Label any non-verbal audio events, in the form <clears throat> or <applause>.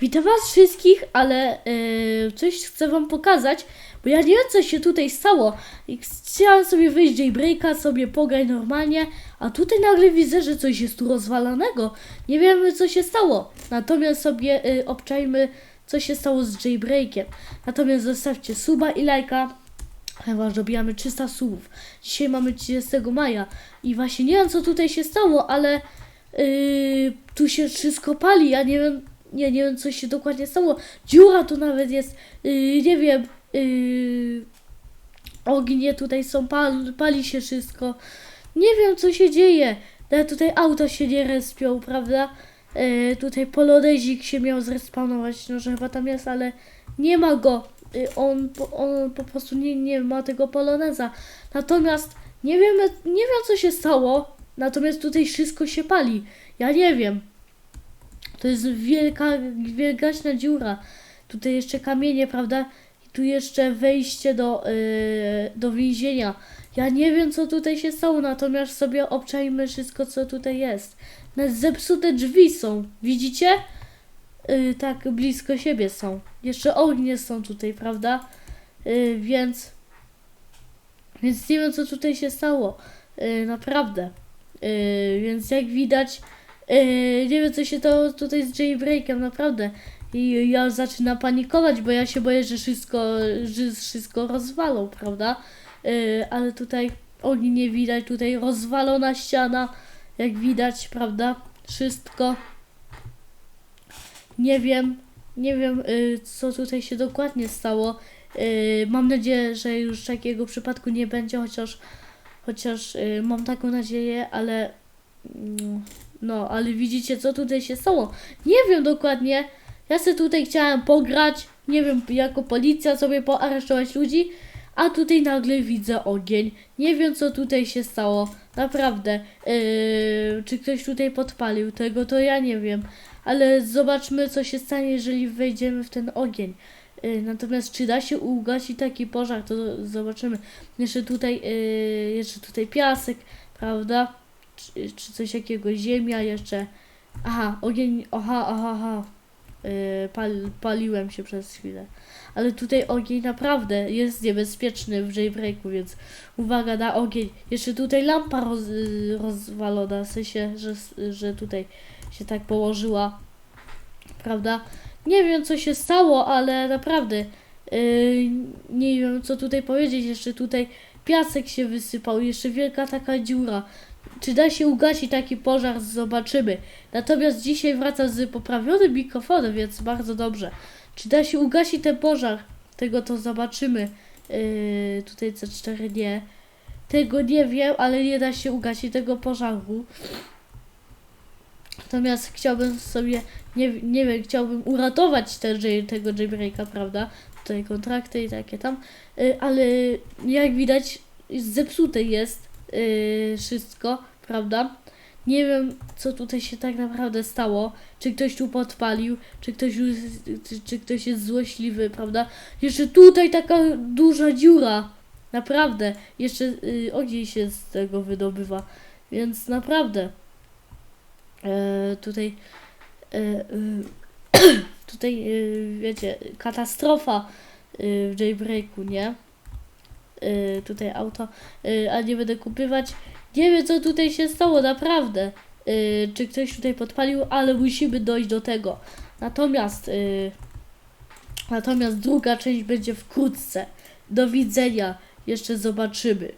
Witam was wszystkich, ale yy, coś chcę wam pokazać, bo ja nie wiem co się tutaj stało. Chciałam sobie wyjść jailbreaka, sobie pograć normalnie, a tutaj nagle widzę, że coś jest tu rozwalonego. Nie wiemy co się stało. Natomiast sobie yy, obczajmy co się stało z jailbreakiem. Natomiast zostawcie suba i lajka. Chyba, że dobijamy 300 subów. Dzisiaj mamy 30 maja i właśnie nie wiem co tutaj się stało, ale yy, tu się wszystko pali. Ja nie wiem, nie, nie wiem co się dokładnie stało. Dziura tu nawet jest, yy, nie wiem, yy, ognie tutaj są, pal, pali się wszystko. Nie wiem co się dzieje. Nawet tutaj auto się nie respią, prawda? Yy, tutaj polonezik się miał zrespawnować, no że chyba tam jest, ale nie ma go. Yy, on, on po prostu nie, nie ma tego poloneza. Natomiast nie wiemy, nie wiem co się stało. Natomiast tutaj wszystko się pali. Ja nie wiem. To jest wielka, wielgaśna dziura. Tutaj jeszcze kamienie, prawda? I tu jeszcze wejście do, yy, do więzienia. Ja nie wiem, co tutaj się stało, natomiast sobie obczajmy wszystko, co tutaj jest. Nawet zepsute drzwi są. Widzicie? Yy, tak blisko siebie są. Jeszcze ognie są tutaj, prawda? Yy, więc... Więc nie wiem, co tutaj się stało. Yy, naprawdę. Yy, więc jak widać, yy, nie wiem, co się stało tutaj z jailbreakiem, naprawdę. I ja zaczynam panikować, bo ja się boję, że wszystko, że wszystko rozwalą, prawda? Yy, ale tutaj ogni nie widać, tutaj rozwalona ściana, jak widać, prawda? Wszystko. Nie wiem, nie wiem, yy, co tutaj się dokładnie stało. Yy, mam nadzieję, że już takiego przypadku nie będzie, chociaż, chociaż yy, mam taką nadzieję, ale mm, no, ale widzicie, co tutaj się stało. Nie wiem dokładnie. Ja sobie tutaj chciałem pograć, nie wiem, jako policja sobie poaresztować ludzi, a tutaj nagle widzę ogień. Nie wiem, co tutaj się stało. Naprawdę. Yy, czy ktoś tutaj podpalił tego, to ja nie wiem. Ale zobaczmy, co się stanie, jeżeli wejdziemy w ten ogień. Yy, natomiast czy da się ugasić taki pożar, to zobaczymy. Jeszcze tutaj, yy, jeszcze tutaj piasek, prawda? Czy, czy coś takiego, ziemia jeszcze. Aha, ogień, aha, aha, aha. Yy, pal, paliłem się przez chwilę. Ale tutaj ogień naprawdę jest niebezpieczny w jailbreaku, więc uwaga na ogień. Jeszcze tutaj lampa roz, rozwalona, w sensie, że, że tutaj się tak położyła. Prawda? Nie wiem co się stało, ale naprawdę yy, nie wiem co tutaj powiedzieć. Jeszcze tutaj piasek się wysypał, jeszcze wielka taka dziura. Czy da się ugasić taki pożar? Zobaczymy. Natomiast dzisiaj wracam z poprawionym mikrofonem, więc bardzo dobrze. Czy da się ugasić ten pożar? Tego to zobaczymy. Yy, tutaj C4 nie. Tego nie wiem, ale nie da się ugasić tego pożaru. Natomiast chciałbym sobie, nie, nie wiem, chciałbym uratować jail- tego jailbreaka, prawda? Tutaj kontrakty i takie tam. Yy, ale jak widać, zepsute jest yy, wszystko, prawda? Nie wiem, co tutaj się tak naprawdę stało. Czy ktoś tu podpalił, czy ktoś, czy, czy ktoś jest złośliwy, prawda? Jeszcze tutaj taka duża dziura. Naprawdę. Jeszcze y, ogień się z tego wydobywa. Więc naprawdę. E, tutaj. E, y, <clears throat> tutaj, y, wiecie, katastrofa y, w jailbreaku, nie? Y, tutaj auto, y, a nie będę kupywać. Nie wiem, co tutaj się stało, naprawdę. Y, czy ktoś tutaj podpalił, ale musimy dojść do tego. Natomiast, y, natomiast druga część będzie wkrótce. Do widzenia. Jeszcze zobaczymy.